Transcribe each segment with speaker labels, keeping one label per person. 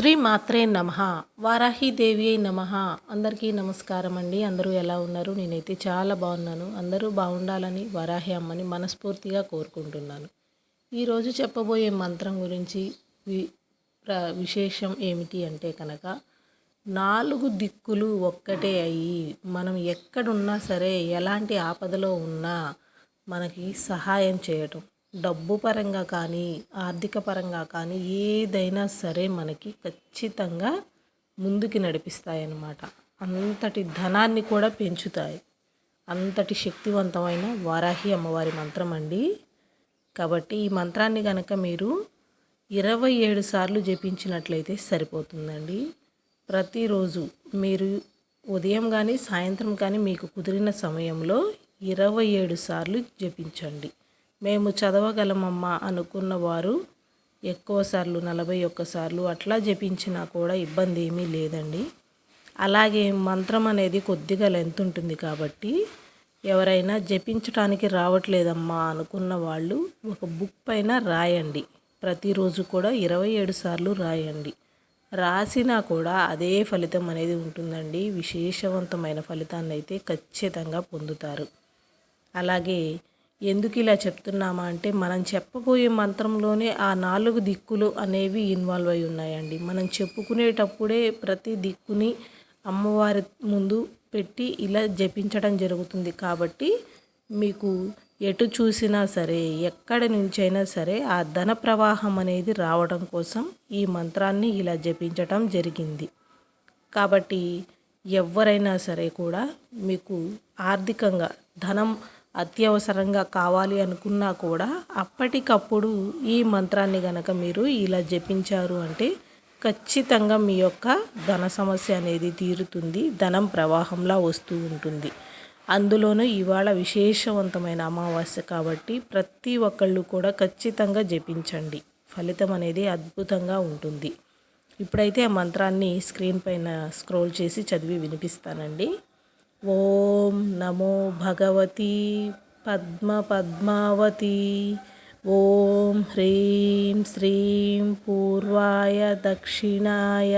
Speaker 1: శ్రీ మాత్రే నమ. వారాహిదేవి నమ. అందరికీ నమస్కారం అండి. అందరూ ఎలా ఉన్నారు? నేనైతే చాలా బాగున్నాను. అందరూ బాగుండాలని వారాహి అమ్మని మనస్ఫూర్తిగా కోరుకుంటున్నాను. ఈరోజు చెప్పబోయే మంత్రం గురించి వి విశేషం ఏమిటి అంటే కనుక నాలుగు దిక్కులు ఒక్కటే అయ్యి మనం ఎక్కడున్నా సరే ఎలాంటి ఆపదలో ఉన్నా మనకి సహాయం చేయటం. డబ్బు పరంగా కానీ ఆర్థిక పరంగా కానీ ఏదైనా సరే మనకి ఖచ్చితంగా ముందుకి నడిపిస్తాయి అన్నమాట అంతటి ధనాన్ని కూడా పెంచుతాయి. అంతటి శక్తివంతమైన వారాహి అమ్మవారి మంత్రం అండి. కాబట్టి ఈ మంత్రాన్ని కనుక మీరు ఇరవై ఏడు సార్లు జపించినట్లయితే సరిపోతుందండి. ప్రతిరోజు మీరు ఉదయం కానీ సాయంత్రం కానీ మీకు కుదిరిన సమయంలో ఇరవై ఏడు సార్లు జపించండి. మేము చదవగలమమ్మా అనుకున్న వారు ఎక్కువసార్లు నలభై ఒక్కసార్లు అట్లా జపించినా కూడా ఇబ్బంది ఏమీ లేదండి. అలాగే మంత్రం అనేది కొద్దిగా లెంత్ ఉంటుంది కాబట్టి ఎవరైనా జపించడానికి రావట్లేదమ్మా అనుకున్న వాళ్ళు ఒక బుక్ పైన రాయండి. ప్రతిరోజు కూడా ఇరవై ఏడు సార్లు రాయండి. రాసినా కూడా అదే ఫలితం అనేది ఉంటుందండి. విశేషవంతమైన ఫలితాన్ని అయితే ఖచ్చితంగా పొందుతారు. అలాగే ఎందుకు ఇలా చెప్తున్నామా అంటే మనం చెప్పబోయే మంత్రంలోనే ఆ నాలుగు దిక్కులు అనేవి ఇన్వాల్వ్ అయి ఉన్నాయండి. మనం చెప్పుకునేటప్పుడే ప్రతి దిక్కుని అమ్మవారి ముందు పెట్టి ఇలా జపించడం జరుగుతుంది. కాబట్టి మీకు ఎటు చూసినా సరే ఎక్కడి నుంచైనా సరే ఆ ధన ప్రవాహం అనేది రావడం కోసం ఈ మంత్రాన్ని ఇలా జపించటం జరిగింది. కాబట్టి ఎవరైనా సరే కూడా మీకు ఆర్థికంగా ధనం అత్యవసరంగా కావాలి అనుకున్నా కూడా అప్పటికప్పుడు ఈ మంత్రాన్ని గనక మీరు ఇలా జపించారు అంటే ఖచ్చితంగా మీ యొక్క ధన సమస్య అనేది తీరుతుంది ధనం ప్రవాహంలా వస్తూ ఉంటుంది. అందులోనూ ఇవాళ విశేషవంతమైన అమావాస్య కాబట్టి ప్రతి ఒక్కళ్ళు కూడా ఖచ్చితంగా జపించండి. ఫలితం అనేది అద్భుతంగా ఉంటుంది. ఇప్పుడైతే ఆ మంత్రాన్ని స్క్రీన్ పైన స్క్రోల్ చేసి చదివి వినిపిస్తానండి. ఓం నమో భగవతి పద్మ పద్మావతి ఓం హ్రీం శ్రీం పూర్వాయ దక్షిణాయ.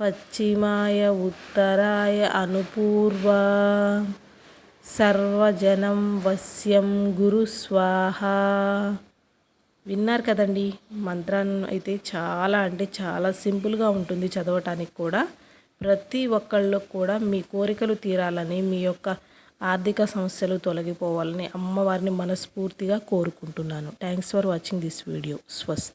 Speaker 1: పశ్చిమాయ ఉత్తరాయ అనుపూర్వ. సర్వజనం వశ్యం గురు స్వాహ. విన్నారు కదండి మంత్రాన్ని అయితే చాలా అంటే చాలా సింపుల్గా ఉంటుంది చదవటానికి కూడా. ప్రతి ఒక్కళ్ళు కూడా మీ కోరికలు తీరాలని మీ యొక్క ఆర్థిక సమస్యలు తొలగిపోవాలని అమ్మవారిని మనస్ఫూర్తిగా కోరుకుంటున్నాను. Thanks for watching this video స్వస్తి